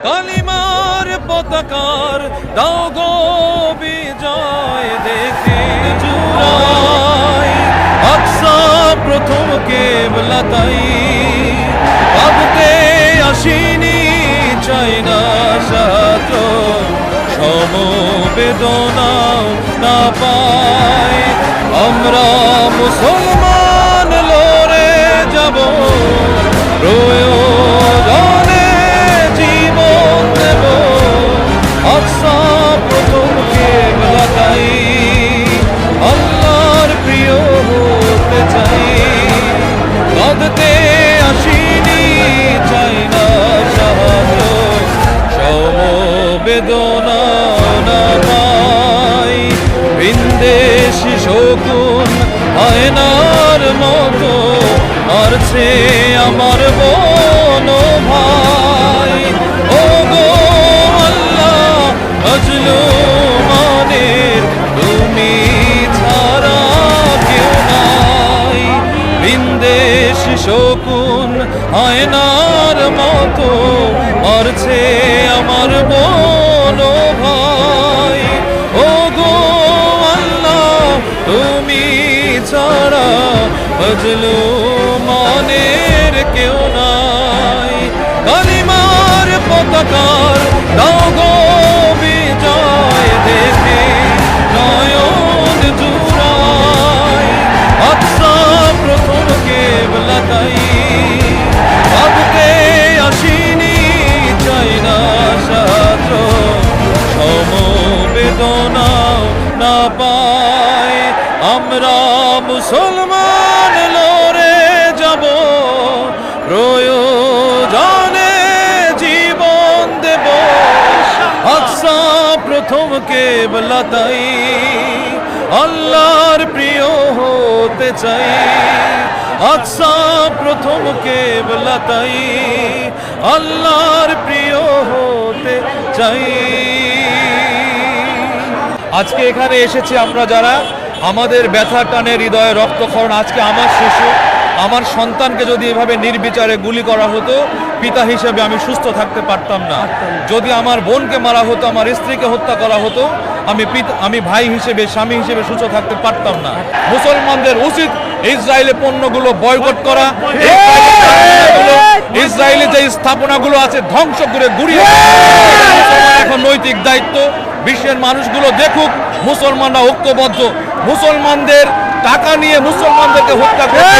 কালিমার পতাকার দাও গো বিজয় দেখে জুড়াই। আকসা প্রথম কেবলা তাই ভাবতে আসিনি চাই না সাহায্য, সমবেদনাও না পাই। আমরা মুসলমান সমবেদনা না পাই। বিন্দেশি শকুন আয়নার মতো মারছে আমার বোন ভাই। ও গো আল্লাহ মজলু মানের তুমি ছাড়া কেউ নাই। বিন্দেশ শকুন আয়নার মতো মরছে আমার বোন ভাই ও গো আল্লাহ, তুমি ছাড়া বজলো মনের কেউ নাই। কালিমার পতাকার না পাই আমরা মুসলমান লড়ে যাব প্রয়োজনে জীবন দেব আকসা প্রথম কেবলা তাই আল্লাহর প্রিয় হতে চাই আকসা প্রথম কেবলা তাই আল্লাহর প্রিয় হতে চাই আজকে এখানে এসেছি আমরা যারা। আমাদের ব্যথা টানে, হৃদয়ে রক্তক্ষরণ, আজকে আমার শিশু, আমার সন্তানকে যদি এভাবে নির্বিচারে গুলি করা হতো, পিতা হিসেবে আমি সুস্থ থাকতে পারতাম না। যদি আমার বোনকে মারা হতো, আমার স্ত্রীকে হত্যা করা হতো, আমি পিতা, আমি ভাই হিসেবে, স্বামী হিসেবে সুস্থ থাকতে পারতাম না। মুসলমানদের উচিত ইসরায়েলের পণ্যগুলো বয়কট করা। ইসরায়েলি ইসরায়েলি যে স্থাপনাগুলো আছে, ধ্বংস করে গুড়িয়ে। এখন নৈতিক দায়িত্ব। বিশ্বের মানুষগুলো দেখুক মুসলমানরা ঐক্যবদ্ধ। মুসলমানদের টাকা নিয়ে মুসলমানদেরকে হত্যা করতে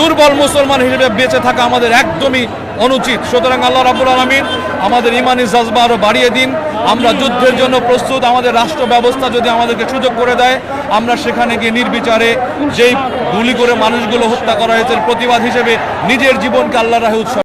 দুর্বল মুসলমান হিসেবে বেঁচে থাকা আমাদের একদমই অনুচিত। সুতরাং আল্লাহ রাবুল আলমিন আমাদের ইমানি জজবা আরও বাড়িয়ে দিন। আমরা যুদ্ধের জন্য প্রস্তুত আমাদের রাষ্ট্র ব্যবস্থা যদি আমাদেরকে সুযোগ করে দেয় আমরা সেখানে গিয়ে নির্বিচারে যেই গুলি করে মানুষগুলো হত্যা করা হয়েছে প্রতিবাদ হিসেবে নিজের জীবনকে আল্লাহ রাহে উৎসর্গ